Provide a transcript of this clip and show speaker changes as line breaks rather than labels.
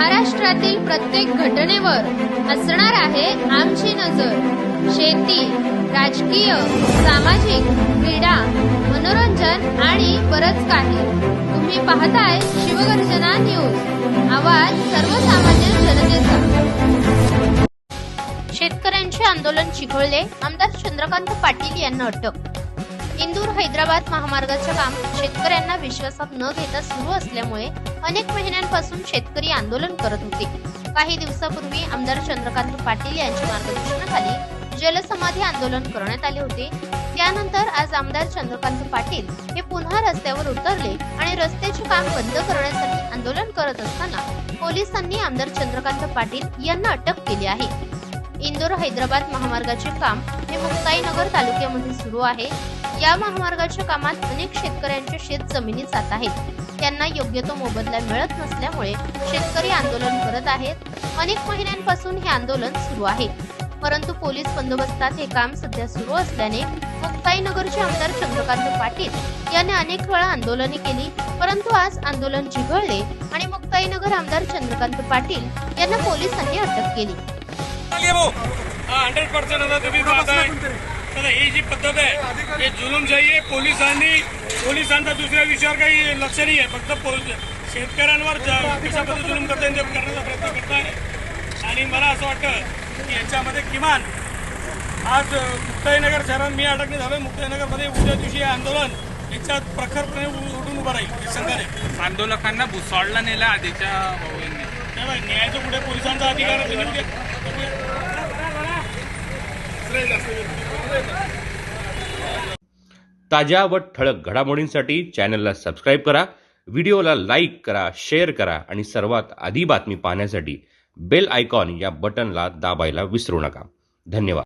महाराष्ट्रातील प्रत्येक घटनेवर असणार आहे आमची नजर. शेती राजकीय सामाजिक क्रीडा मनोरंजन आणि बरच काही. तुम्ही पाहताय शिवगर्जना न्यूज. आवाज सर्वसामान्य जनतेचा. शेतकऱ्यांचे आंदोलन चिघळले. आमदार चंद्रकांत पाटील यांना अटक. इंदूर हैदराबाद महामार्गाचे काम शेतकऱ्यांना विश्वासात न घेता सुरू असल्यामुळे अनेक महिन्यांपासून शेतकरी आंदोलन करत होते. काही दिवसापूर्वी आमदार चंद्रकांत पाटील यांच्या मार्गदर्शनाखाली जलसमाधी आंदोलन करण्यात आले होते. त्यानंतर आज आमदार चंद्रकांत पाटील हे पुन्हा रस्त्यावर उतरले आणि रस्त्याचे काम बंद करण्यासाठी आंदोलन करत असताना पोलिसांनी आमदार चंद्रकांत पाटील यांना अटक केली आहे. इंदोर हैदराबाद महामार्गाचे काम हे मुक्ताईनगर तालुक्यामध्ये सुरू आहे. या महामार्गाच्या कामात अनेक शेतकऱ्यांच्या शेत जमिनी जात आहेत. त्यांना योग्य तो मोबदला मिळत नसल्यामुळे शेतकरी आंदोलन करत आहेत. अनेक महिन्यांपासून हे आंदोलन सुरू आहे. परंतु पोलीस बंदोबस्तात हे काम सध्या सुरू असल्याने मुक्ताईनगरचे आमदार चंद्रकांत पाटील यांनी अनेक वेळा आंदोलने केली. परंतु आज आंदोलन चिघळले आणि मुक्ताईनगर आमदार चंद्रकांत पाटील यांना पोलिसांनी अटक केली.
चालिए भाऊ. हा हंड्रेड पर्सेंट आता तुम्ही पाहताय. तर ही जी पद्धत आहे हे जुलूमशाही आहे पोलिसांनी पोलिसांचा दुसऱ्या विषयावर काही लक्ष नाही आहे. फक्त शेतकऱ्यांवर कशा पद्धतीने जुलूम करता येईल ते करण्याचा प्रयत्न करताय. आणि मला असं वाटतं की याच्यामध्ये किमान आज मुक्ताईनगर शहरात मी अडकले झालोय. मुक्ताईनगरमध्ये उद्या दिवशी हे आंदोलन याच्यात प्रखरपणे उठून उभं राहील. संघाने.
आंदोलकांना भुसावळला नेलं आधीच्या
न्यायाचा पुढे पोलिसांचा अधिकार
ताज्या व ठळक घडामोडींसाठी चॅनलला सबस्क्राईब करा व्हिडिओला लाईक करा शेअर करा आणि सर्वात आधी बातमी पाहण्यासाठी बेल आयकॉन या बटनला दाबायला विसरू नका. धन्यवाद.